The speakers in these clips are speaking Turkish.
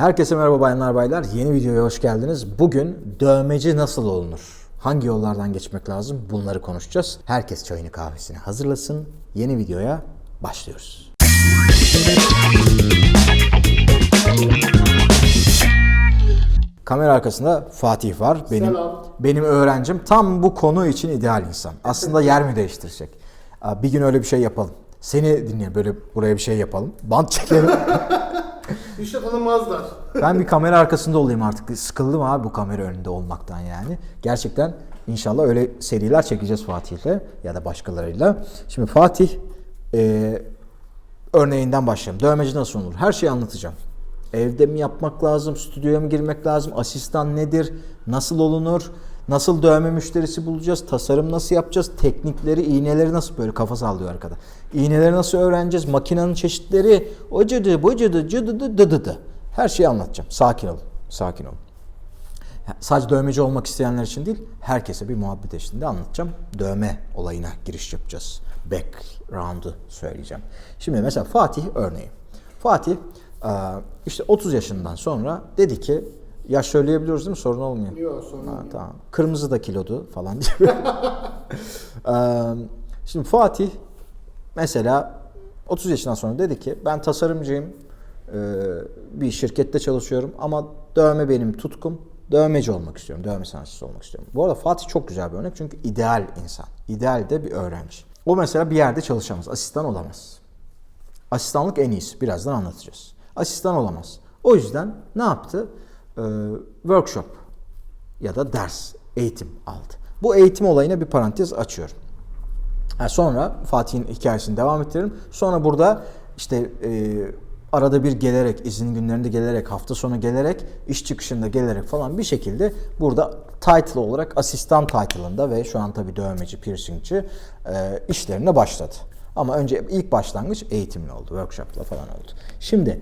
Herkese merhaba bayanlar baylar. Yeni videoya hoş geldiniz. Bugün dövmeci nasıl olunur? Hangi yollardan geçmek lazım? Bunları konuşacağız. Herkes çayını kahvesini hazırlasın. Yeni videoya başlıyoruz. Kamera arkasında Fatih var. Benim Selam. benim öğrencim. Tam bu konu için ideal insan. Aslında yer mi değiştirecek? Bir gün öyle bir şey yapalım. Seni dinleyelim. Böyle buraya bir şey yapalım. Bant çekelim. İşte tanımazlar. Ben bir kamera arkasında olayım artık. Sıkıldım abi bu kamera önünde olmaktan yani. Gerçekten inşallah öyle seriler çekeceğiz Fatih'le ya da başkalarıyla. Şimdi Fatih e, örneğinden başlayalım. Dövmeci nasıl olur? Her şeyi anlatacağım. Evde mi yapmak lazım? Stüdyoya mı girmek lazım? Asistan nedir? Nasıl olunur? Nasıl dövme müşterisi bulacağız? Tasarım nasıl yapacağız? Teknikleri, iğneleri nasıl böyle kafa sallıyor arkada. İğneleri nasıl öğreneceğiz? Makinenin çeşitleri, o cıdı, bu cıdı, cıdı, dı, dı, dı. Her şeyi anlatacağım. Sakin olun. Sakin olun. Sadece dövmeci olmak isteyenler için değil, herkese bir muhabbet eşliğinde anlatacağım. Dövme olayına giriş yapacağız. Background'ı söyleyeceğim. Şimdi mesela Fatih örneği. Fatih işte 30 yaşından sonra dedi ki, yaş söyleyebiliyoruz değil mi? Sorun olmuyor. Yok sorun Ha, yok. tamam. Kırmızı da kilodu falan diye. Eee, Şimdi Fatih mesela 30 yaşından sonra dedi ki ben tasarımcıyım. eee, bir şirkette çalışıyorum ama dövme benim tutkum. Dövmeci olmak istiyorum. Dövme sanatçısı olmak istiyorum. Bu arada Fatih çok güzel bir örnek çünkü ideal insan. İdeal de bir öğrenci. O mesela bir yerde çalışamaz. Asistan olamaz. Asistanlık en iyisi. Birazdan anlatacağız. Asistan olamaz. O yüzden ne yaptı? Ee, workshop ya da ders, eğitim aldı. Bu eğitim olayına bir parantez açıyorum. Ha, sonra Fatih'in hikayesini devam ettirelim. Sonra burada işte e, arada bir gelerek, izin günlerinde gelerek, hafta sonu gelerek, iş çıkışında gelerek falan bir şekilde burada title olarak asistan title'ında ve şu an tabii dövmeci, piercingçi e, işlerine başladı. Ama önce ilk başlangıç eğitimle oldu, workshopla falan oldu. Şimdi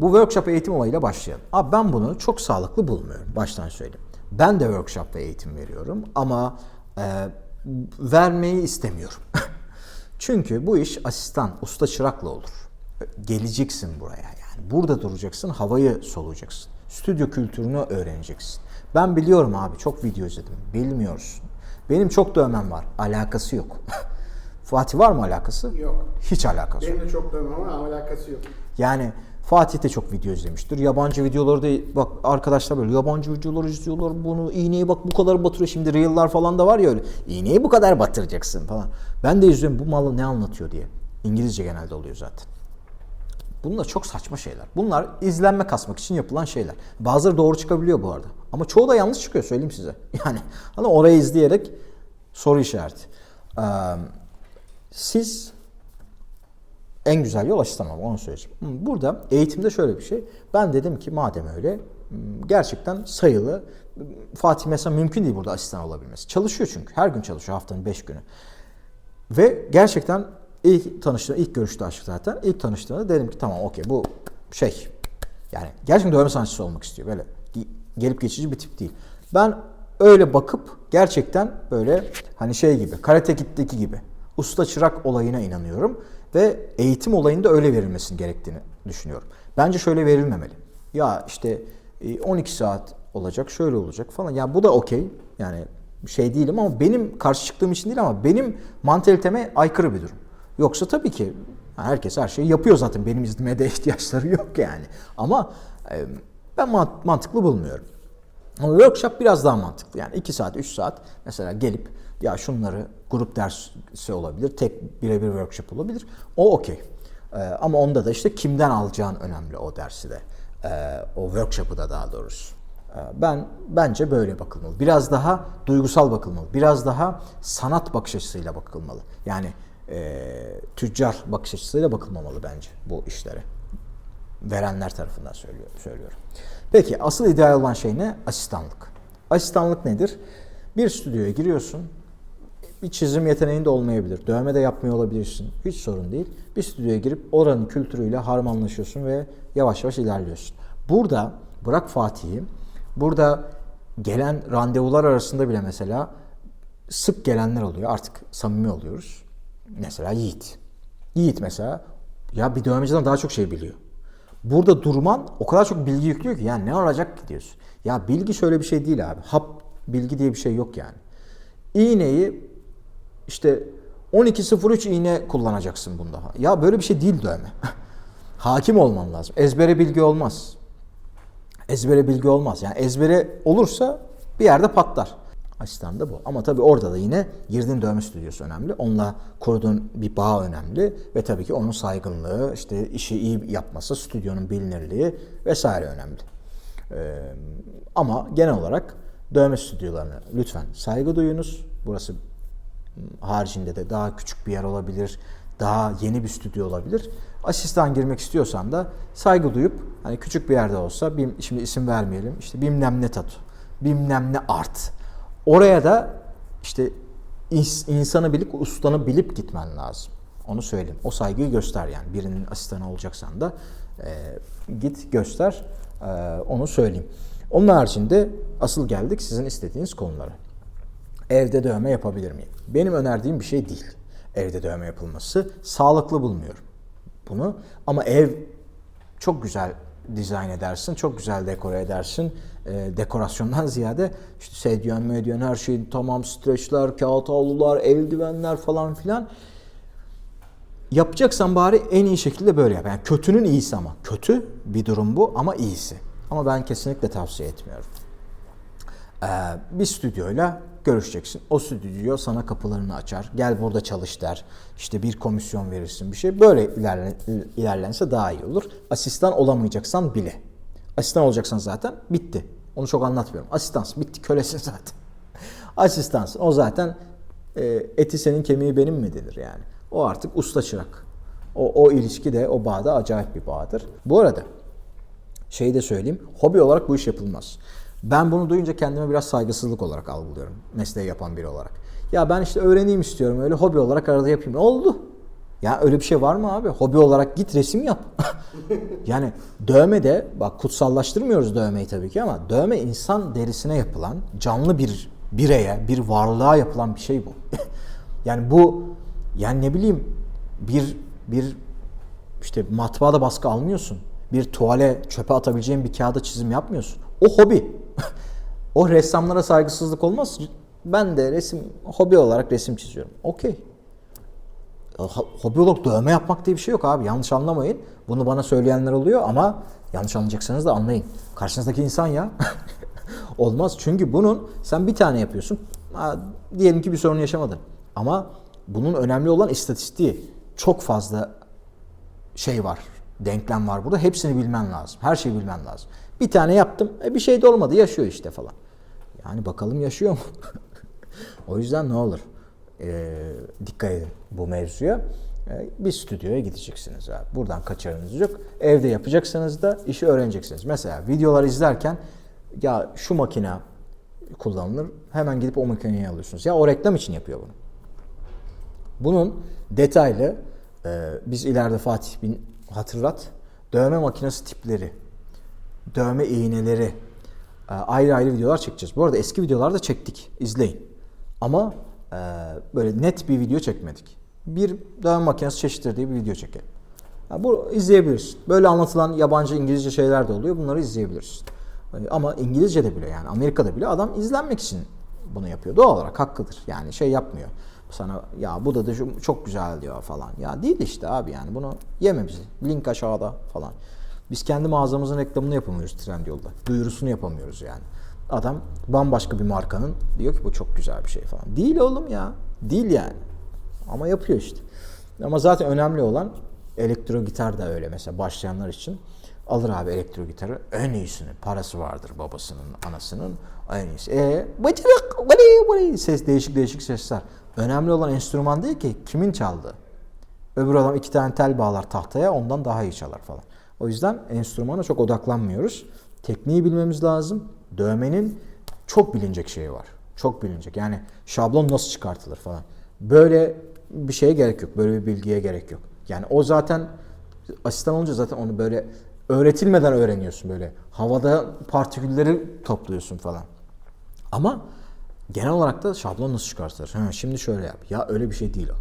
bu workshop eğitim olayıyla başlayalım. Abi ben bunu çok sağlıklı bulmuyorum. Baştan söyleyeyim. Ben de workshop ve eğitim veriyorum ama e, vermeyi istemiyorum. Çünkü bu iş asistan, usta çırakla olur. Geleceksin buraya yani. Burada duracaksın, havayı soluyacaksın. Stüdyo kültürünü öğreneceksin. Ben biliyorum abi, çok video izledim. Bilmiyorsun. Benim çok dövmem var. Alakası yok. Fatih var mı alakası? Yok. Hiç alakası yok. Benim de çok dövmem ama alakası yok. Yani Fatih de çok video izlemiştir. Yabancı videoları da bak arkadaşlar böyle yabancı videoları izliyorlar bunu iğneyi bak bu kadar batırıyor. Şimdi reel'lar falan da var ya öyle. İğneyi bu kadar batıracaksın falan. Ben de izliyorum bu malı ne anlatıyor diye. İngilizce genelde oluyor zaten. Bunlar çok saçma şeyler. Bunlar izlenme kasmak için yapılan şeyler. Bazıları doğru çıkabiliyor bu arada. Ama çoğu da yanlış çıkıyor söyleyeyim size. Yani hani orayı izleyerek soru işareti. Ee, siz en güzel yol asistan olmak onu söyleyeceğim. Burada eğitimde şöyle bir şey. Ben dedim ki madem öyle gerçekten sayılı Fatih mesela mümkün değil burada asistan olabilmesi. Çalışıyor çünkü. Her gün çalışıyor haftanın 5 günü. Ve gerçekten ilk tanıştığım, ilk görüşte aşk zaten. İlk tanıştığımda dedim ki tamam okey bu şey. Yani gerçekten dövme sanatçısı olmak istiyor. Böyle ge- gelip geçici bir tip değil. Ben öyle bakıp gerçekten böyle hani şey gibi, Karate Kid'deki gibi usta çırak olayına inanıyorum. Ve eğitim olayında öyle verilmesinin gerektiğini düşünüyorum. Bence şöyle verilmemeli. Ya işte e, 12 saat olacak, şöyle olacak falan. Ya bu da okey. Yani şey değilim ama benim karşı çıktığım için değil ama benim mantaliteme aykırı bir durum. Yoksa tabii ki herkes her şeyi yapıyor zaten. Benim izlemeye de ihtiyaçları yok yani. Ama e, ben mant- mantıklı bulmuyorum. Ama workshop biraz daha mantıklı. Yani 2 saat, 3 saat mesela gelip ya şunları grup dersi olabilir, tek birebir workshop olabilir. O okey. Ee, ama onda da işte kimden alacağın önemli o dersi de. Ee, o workshop'ı da daha doğrusu. Ee, ben bence böyle bakılmalı. Biraz daha duygusal bakılmalı. Biraz daha sanat bakış açısıyla bakılmalı. Yani e, tüccar bakış açısıyla bakılmamalı bence bu işlere verenler tarafından söylüyor, söylüyorum. Peki asıl ideal olan şey ne? Asistanlık. Asistanlık nedir? Bir stüdyoya giriyorsun. Bir çizim yeteneğin de olmayabilir. Dövme de yapmıyor olabilirsin. Hiç sorun değil. Bir stüdyoya girip oranın kültürüyle harmanlaşıyorsun ve yavaş yavaş ilerliyorsun. Burada bırak Fatih'i. Burada gelen randevular arasında bile mesela sık gelenler oluyor. Artık samimi oluyoruz. Mesela Yiğit. Yiğit mesela ya bir dövmeciden daha çok şey biliyor. Burada durman o kadar çok bilgi yüklüyor ki yani ne olacak ki diyorsun. Ya bilgi şöyle bir şey değil abi. Hap bilgi diye bir şey yok yani. İğneyi işte 12.03 iğne kullanacaksın bunda. Ya böyle bir şey değil dövme. Hakim olman lazım. Ezbere bilgi olmaz. Ezbere bilgi olmaz. Yani ezbere olursa bir yerde patlar. Asistan da bu. Ama tabii orada da yine girdiğin dövme stüdyosu önemli. Onunla kurduğun bir bağ önemli. Ve tabii ki onun saygınlığı, işte işi iyi yapması, stüdyonun bilinirliği vesaire önemli. Ee, ama genel olarak dövme stüdyolarına lütfen saygı duyunuz. Burası haricinde de daha küçük bir yer olabilir, daha yeni bir stüdyo olabilir. Asistan girmek istiyorsan da saygı duyup hani küçük bir yerde olsa bim, şimdi isim vermeyelim işte bilmem ne tatu, bilmem ne art. Oraya da işte ins- insanı bilip ustanı bilip gitmen lazım. Onu söyleyeyim. O saygıyı göster yani. Birinin asistanı olacaksan da e, git göster. E, onu söyleyeyim. Onun haricinde asıl geldik sizin istediğiniz konulara. Evde dövme yapabilir miyim? Benim önerdiğim bir şey değil. Evde dövme yapılması. Sağlıklı bulmuyorum bunu. Ama ev çok güzel dizayn edersin, çok güzel dekore edersin. E, dekorasyondan ziyade işte sedyen, medyen her şey tamam, streçler, kağıt havlular, eldivenler falan filan. Yapacaksan bari en iyi şekilde böyle yap. Yani kötünün iyisi ama. Kötü bir durum bu ama iyisi. Ama ben kesinlikle tavsiye etmiyorum. Ee, bir stüdyoyla görüşeceksin. O stüdyo sana kapılarını açar. Gel burada çalış der. İşte bir komisyon verirsin bir şey. Böyle ilerlen, ilerlense daha iyi olur. Asistan olamayacaksan bile. Asistan olacaksan zaten bitti. Onu çok anlatmıyorum. Asistansın bitti kölesin zaten. Asistansın. O zaten e, eti senin kemiği benim mi denir yani. O artık usta çırak. O, o ilişki de o bağda acayip bir bağdır. Bu arada şeyi de söyleyeyim. Hobi olarak bu iş yapılmaz. Ben bunu duyunca kendime biraz saygısızlık olarak algılıyorum. Mesleği yapan biri olarak. Ya ben işte öğreneyim istiyorum. Öyle hobi olarak arada yapayım. Oldu. Ya öyle bir şey var mı abi? Hobi olarak git resim yap. yani dövme de bak kutsallaştırmıyoruz dövmeyi tabii ki ama dövme insan derisine yapılan canlı bir bireye, bir varlığa yapılan bir şey bu. yani bu yani ne bileyim bir bir işte matbaada baskı almıyorsun. Bir tuvale çöpe atabileceğin bir kağıda çizim yapmıyorsun. O hobi. O ressamlara saygısızlık olmaz. Ben de resim hobi olarak resim çiziyorum. Okey. Ha- Hobi olarak dövme yapmak diye bir şey yok abi. Yanlış anlamayın. Bunu bana söyleyenler oluyor ama yanlış anlayacaksanız da anlayın. Karşınızdaki insan ya. Olmaz. Çünkü bunun sen bir tane yapıyorsun. Ha, diyelim ki bir sorun yaşamadın. Ama bunun önemli olan istatistiği. Çok fazla şey var. Denklem var burada. Hepsini bilmen lazım. Her şeyi bilmen lazım. Bir tane yaptım. E bir şey de olmadı. Yaşıyor işte falan. Yani bakalım yaşıyor mu? o yüzden ne olur? Ee, dikkat edin bu mevzuya. Ee, bir stüdyoya gideceksiniz abi. Buradan kaçarınız yok. Evde yapacaksınız da işi öğreneceksiniz. Mesela videolar izlerken ya şu makine kullanılır. Hemen gidip o makineyi alıyorsunuz. Ya o reklam için yapıyor bunu. Bunun detaylı e, biz ileride Fatih bin hatırlat dövme makinesi tipleri, dövme iğneleri e, ayrı ayrı videolar çekeceğiz. Bu arada eski videolarda çektik. izleyin. Ama e, böyle net bir video çekmedik. Bir dövme makinesi çeşitleri diye bir video çekelim. Ha, bu izleyebilirsin. Böyle anlatılan yabancı İngilizce şeyler de oluyor. Bunları izleyebilirsin. E, Ama İngilizce de bile yani Amerika'da bile adam izlenmek için bunu yapıyor. Doğal olarak hakkıdır. Yani şey yapmıyor. Sana ya bu da, da çok güzel diyor falan. Ya değil işte abi yani bunu yeme bizi. Link aşağıda falan. Biz kendi mağazamızın reklamını yapamıyoruz Trendyol'da. Duyurusunu yapamıyoruz yani. Adam bambaşka bir markanın diyor ki bu çok güzel bir şey falan. Değil oğlum ya. Değil yani. Ama yapıyor işte. Ama zaten önemli olan elektro gitar da öyle mesela başlayanlar için. Alır abi elektro gitarı en iyisini. Parası vardır babasının, anasının en iyisi. E bıcırık, bıri, bıri. ses değişik değişik sesler. Önemli olan enstrüman değil ki kimin çaldığı. Öbür adam iki tane tel bağlar tahtaya ondan daha iyi çalar falan. O yüzden enstrümana çok odaklanmıyoruz. Tekniği bilmemiz lazım. Dövmenin çok bilinecek şeyi var. Çok bilinecek. Yani şablon nasıl çıkartılır falan. Böyle bir şeye gerek yok. Böyle bir bilgiye gerek yok. Yani o zaten asistan olunca zaten onu böyle öğretilmeden öğreniyorsun böyle. Havada partikülleri topluyorsun falan. Ama genel olarak da şablon nasıl çıkartılır? Ha, şimdi şöyle yap. Ya öyle bir şey değil o.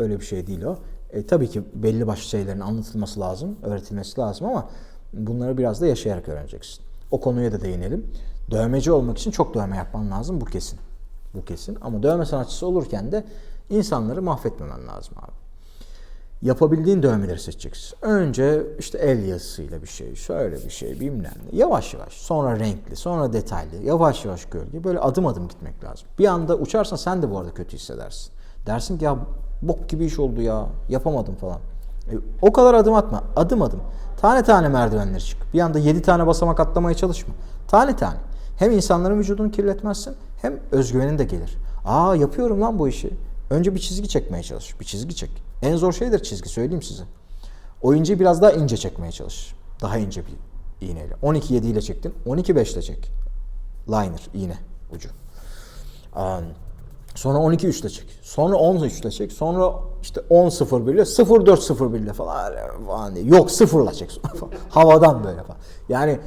Öyle bir şey değil o. E, tabii ki belli başlı şeylerin anlatılması lazım, öğretilmesi lazım ama Bunları biraz da yaşayarak öğreneceksin. O konuya da değinelim. Dövmeci olmak için çok dövme yapman lazım bu kesin. Bu kesin. Ama dövme sanatçısı olurken de insanları mahvetmemen lazım abi. Yapabildiğin dövmeleri seçeceksin. Önce işte el yazısıyla bir şey, şöyle bir şey, bilmem ne. Yavaş yavaş, sonra renkli, sonra detaylı, yavaş yavaş gölge. Böyle adım adım gitmek lazım. Bir anda uçarsan sen de bu arada kötü hissedersin. Dersin ki ya bok gibi iş oldu ya, yapamadım falan. E, o kadar adım atma, adım adım. Tane tane merdivenleri çık. Bir anda 7 tane basamak atlamaya çalışma. Tane tane. Hem insanların vücudunu kirletmezsin, hem özgüvenin de gelir. Aa yapıyorum lan bu işi. Önce bir çizgi çekmeye çalış. Bir çizgi çek. En zor şeydir çizgi söyleyeyim size. O inceyi biraz daha ince çekmeye çalış. Daha ince bir iğneyle. 12 7 ile çektin. 12 5 ile çek. Liner iğne ucu. Aa, Sonra 12 3 ile çek. Sonra 10 3 ile çek. Sonra işte 10 0 1 ile 0 4 0 1 ile falan. falan diye. Yok 0 ile çek. Havadan böyle falan. Yani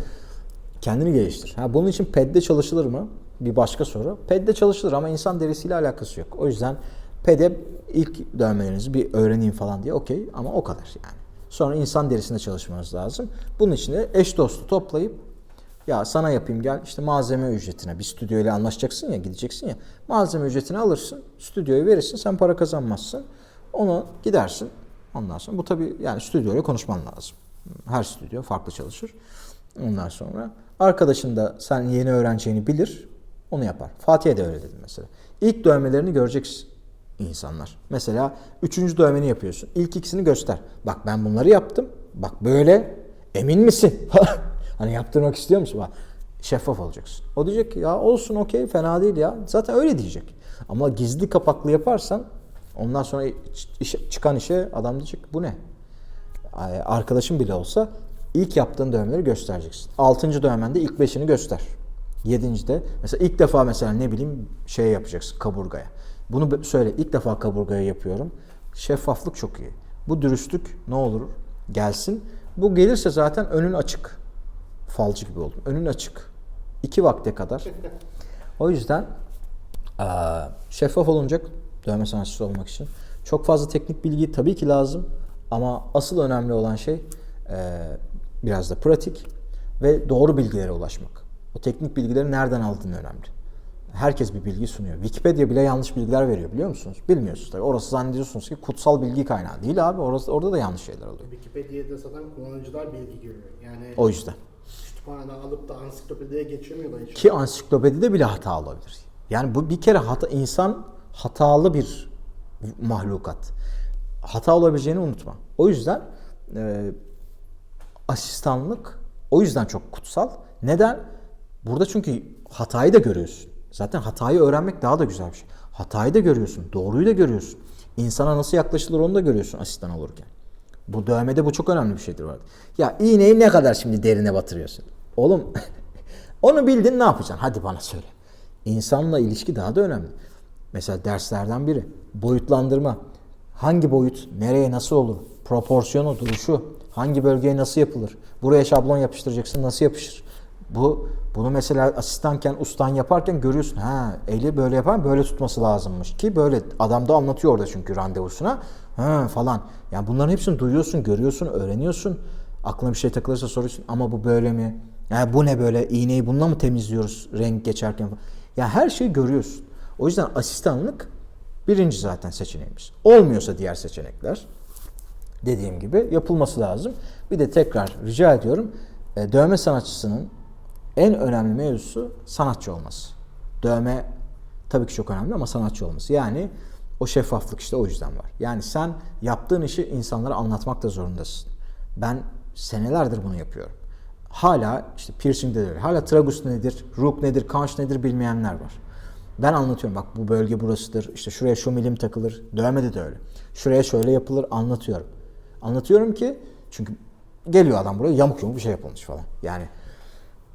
kendini geliştir. Ha, bunun için PED'de çalışılır mı? Bir başka soru. PED'de çalışılır ama insan derisiyle alakası yok. O yüzden PED'e ilk dövmelerinizi bir öğreneyim falan diye okey ama o kadar yani. Sonra insan derisinde çalışmanız lazım. Bunun için de eş dostu toplayıp ya sana yapayım gel işte malzeme ücretine bir stüdyo ile anlaşacaksın ya gideceksin ya. Malzeme ücretini alırsın stüdyoya verirsin sen para kazanmazsın. Onu gidersin ondan sonra bu tabi yani stüdyo ile konuşman lazım. Her stüdyo farklı çalışır. Ondan sonra arkadaşın da sen yeni öğreneceğini bilir onu yapar. Fatih'e de öyle dedim mesela. İlk dövmelerini göreceksin insanlar. Mesela üçüncü dövmeni yapıyorsun. İlk ikisini göster. Bak ben bunları yaptım. Bak böyle. Emin misin Hani yaptırmak istiyor musun? Bak, şeffaf olacaksın. O diyecek ki ya olsun okey fena değil ya. Zaten öyle diyecek. Ama gizli kapaklı yaparsan ondan sonra işe- çıkan işe adam diyecek bu ne? Ay, Arkadaşın bile olsa ilk yaptığın dövmeleri göstereceksin. Altıncı dövmende ilk beşini göster. Yedincide mesela ilk defa mesela ne bileyim şey yapacaksın kaburgaya. Bunu söyle ilk defa kaburgaya yapıyorum. Şeffaflık çok iyi. Bu dürüstlük ne olur gelsin. Bu gelirse zaten önün açık falcı gibi oldum. Önün açık. İki vakte kadar. O yüzden şeffaf olunacak dövme sanatçısı olmak için. Çok fazla teknik bilgi tabii ki lazım ama asıl önemli olan şey biraz da pratik ve doğru bilgilere ulaşmak. O teknik bilgileri nereden aldığın önemli. Herkes bir bilgi sunuyor. Wikipedia bile yanlış bilgiler veriyor biliyor musunuz? Bilmiyorsunuz tabii. Orası zannediyorsunuz ki kutsal bilgi kaynağı. Değil abi. Orası, orada da yanlış şeyler oluyor. Wikipedia'da zaten kullanıcılar bilgi görüyor. Yani O yüzden. Kütüphaneden alıp da ansiklopediye geçirmiyor da hiç. Ki ansiklopedide bile hata olabilir. Yani bu bir kere hata, insan hatalı bir mahlukat. Hata olabileceğini unutma. O yüzden e, asistanlık o yüzden çok kutsal. Neden? Burada çünkü hatayı da görüyorsun. Zaten hatayı öğrenmek daha da güzel bir şey. Hatayı da görüyorsun, doğruyu da görüyorsun. İnsana nasıl yaklaşılır onu da görüyorsun asistan olurken. Bu dövmede bu çok önemli bir şeydir vardı. Ya iğneyi ne kadar şimdi derine batırıyorsun? Oğlum onu bildin ne yapacaksın? Hadi bana söyle. İnsanla ilişki daha da önemli. Mesela derslerden biri boyutlandırma. Hangi boyut nereye nasıl olur? Proporsiyonu, duruşu, hangi bölgeye nasıl yapılır? Buraya şablon yapıştıracaksın nasıl yapışır? Bu bunu mesela asistanken, ustan yaparken görüyorsun. Ha, eli böyle yapar, böyle tutması lazımmış ki böyle adam da anlatıyor orada çünkü randevusuna. Ha falan. Yani bunların hepsini duyuyorsun, görüyorsun, öğreniyorsun. Aklına bir şey takılırsa soruyorsun ama bu böyle mi? Yani bu ne böyle? İğneyi bununla mı temizliyoruz renk geçerken? Ya her şeyi görüyorsun. O yüzden asistanlık birinci zaten seçeneğimiz. Olmuyorsa diğer seçenekler dediğim gibi yapılması lazım. Bir de tekrar rica ediyorum e, dövme sanatçısının en önemli mevzusu sanatçı olması. Dövme tabii ki çok önemli ama sanatçı olması. Yani o şeffaflık işte o yüzden var. Yani sen yaptığın işi insanlara anlatmak da zorundasın. Ben senelerdir bunu yapıyorum. Hala işte piercing'de de öyle. Hala tragus nedir, rook nedir, kanş nedir bilmeyenler var. Ben anlatıyorum bak bu bölge burasıdır. İşte şuraya şu milim takılır. Dövmede de öyle. Şuraya şöyle yapılır anlatıyorum. Anlatıyorum ki çünkü geliyor adam buraya yamuk yumuk bir şey yapılmış falan. Yani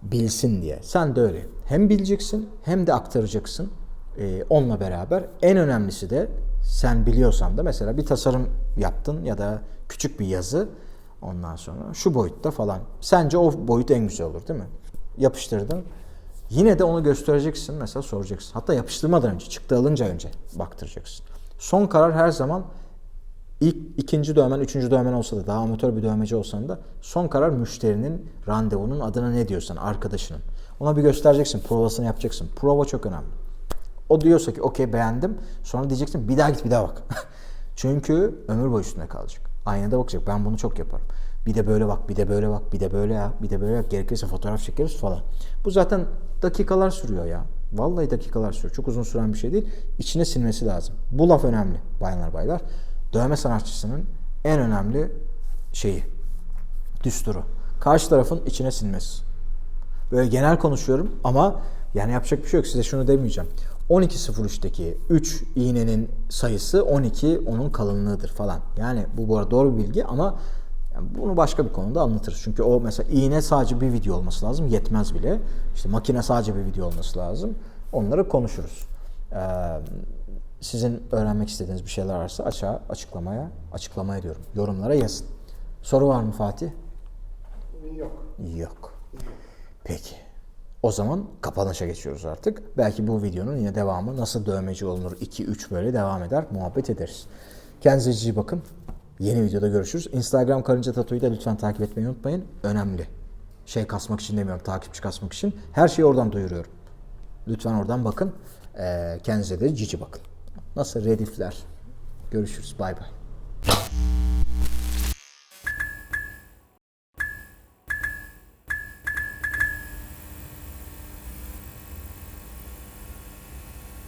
bilsin diye. Sen de öyle. Hem bileceksin hem de aktaracaksın. Ee, onunla beraber en önemlisi de sen biliyorsan da mesela bir tasarım yaptın ya da küçük bir yazı ondan sonra şu boyutta falan. Sence o boyut en güzel olur değil mi? Yapıştırdın. Yine de onu göstereceksin mesela soracaksın. Hatta yapıştırmadan önce çıktı alınca önce baktıracaksın. Son karar her zaman İlk ikinci dövmen, üçüncü dövmen olsa da daha amatör bir dövmeci olsan da son karar müşterinin randevunun adına ne diyorsan arkadaşının. Ona bir göstereceksin, provasını yapacaksın. Prova çok önemli. O diyorsa ki okey beğendim. Sonra diyeceksin bir daha git bir daha bak. Çünkü ömür boyu üstünde kalacak. Aynada bakacak. Ben bunu çok yaparım. Bir de böyle bak, bir de böyle bak, bir de böyle yap, bir de böyle yap. Gerekirse fotoğraf çekeriz falan. Bu zaten dakikalar sürüyor ya. Vallahi dakikalar sürüyor. Çok uzun süren bir şey değil. İçine sinmesi lazım. Bu laf önemli bayanlar baylar. Dövme sanatçısının en önemli şeyi, düsturu. Karşı tarafın içine sinmesi. Böyle genel konuşuyorum ama yani yapacak bir şey yok. Size şunu demeyeceğim. 12.03'teki 3 iğnenin sayısı 12 onun kalınlığıdır falan. Yani bu bu arada doğru bir bilgi ama yani bunu başka bir konuda anlatırız. Çünkü o mesela iğne sadece bir video olması lazım. Yetmez bile. İşte makine sadece bir video olması lazım. Onları konuşuruz. Ee, sizin öğrenmek istediğiniz bir şeyler varsa aşağı açıklamaya, açıklamaya diyorum. Yorumlara yazın. Soru var mı Fatih? Yok. Yok. Peki. O zaman kapanışa geçiyoruz artık. Belki bu videonun yine devamı nasıl dövmeci olunur 2-3 böyle devam eder. Muhabbet ederiz. Kendinize iyi bakın. Yeni videoda görüşürüz. Instagram Karınca Tatu'yu da lütfen takip etmeyi unutmayın. Önemli. Şey kasmak için demiyorum, takipçi kasmak için. Her şeyi oradan duyuruyorum. Lütfen oradan bakın. Ee, kendinize de cici bakın. Nasıl redifler. Görüşürüz. Bay bay.